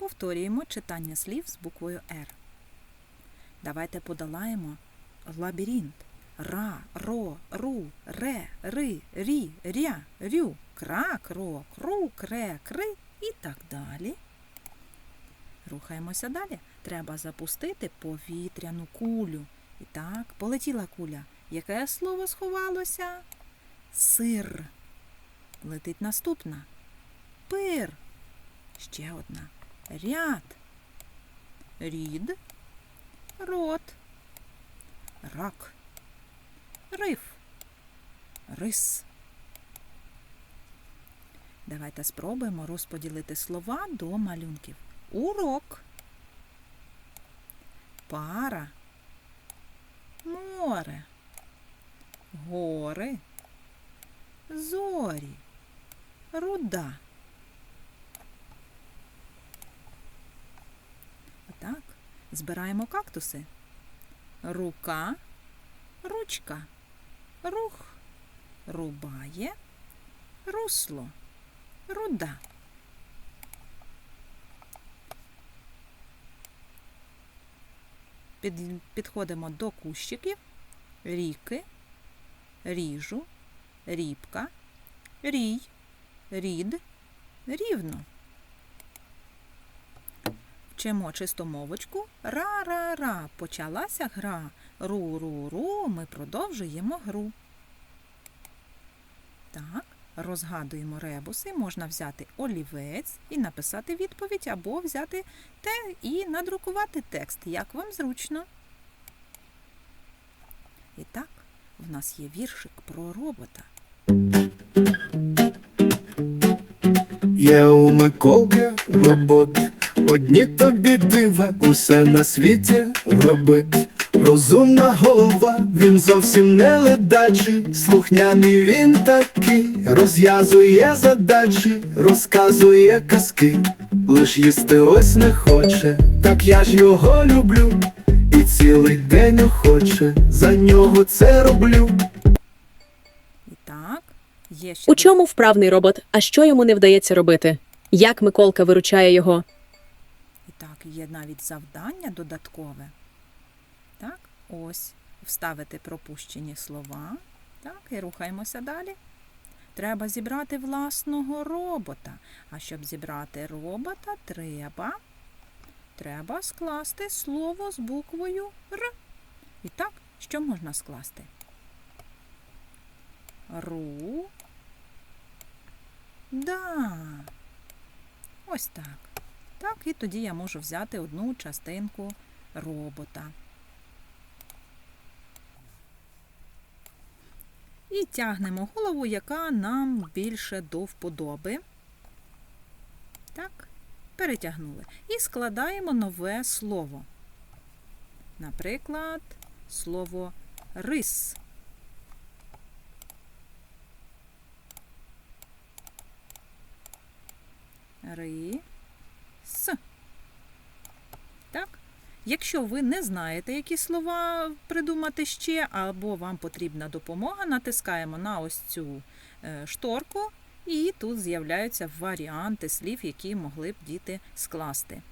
Повторюємо читання слів з буквою Р. Давайте подолаємо лабіринт. Ра, ро, ру, ре, ри, рі, ря, рю, кра, кро, кру, кре, кри і так далі. Рухаємося далі. Треба запустити повітряну кулю. І так, полетіла куля. Яке слово сховалося? Сир. Летить наступна. Пир. Ще одна. Ряд. Рід. Рот. Рак. Риф. Рис. Давайте спробуємо розподілити слова до малюнків. Урок. Пара. Море. Гори. Зорі. Руда. Збираємо кактуси. Рука, ручка, рух, рубає, русло, руда. Під, підходимо до кущиків, ріки, ріжу, рібка, рій, рід, рівно. Вчимо чистомовочку. Ра-ра-ра. Почалася гра. Ру-ру-ру. Ми продовжуємо гру. Так, розгадуємо ребуси. Можна взяти олівець і написати відповідь, або взяти те і надрукувати текст, як вам зручно. І так, в нас є віршик про робота. Є у Миколки робот, одні тобі дива, усе на світі робить. Розумна голова, він зовсім не ледачий, слухняний він такий, розв'язує задачі, розказує казки, лиш їсти ось не хоче, так я ж його люблю, і цілий день охоче, за нього це роблю. Так, є ще У чому вправний робот, а що йому не вдається робити? Як Миколка виручає його? І так, є навіть завдання додаткове. Так, ось вставити пропущені слова. Так, і рухаємося далі. Треба зібрати власного робота. А щоб зібрати робота, треба, треба скласти слово з буквою Р. І так, що можна скласти? Ру. Да. Ось так. Так, і тоді я можу взяти одну частинку робота. І тягнемо голову, яка нам більше до вподоби. Так, перетягнули. І складаємо нове слово. Наприклад, слово рис. Ри. С. Так? Якщо ви не знаєте, які слова придумати ще, або вам потрібна допомога, натискаємо на ось цю е, шторку, і тут з'являються варіанти слів, які могли б діти скласти.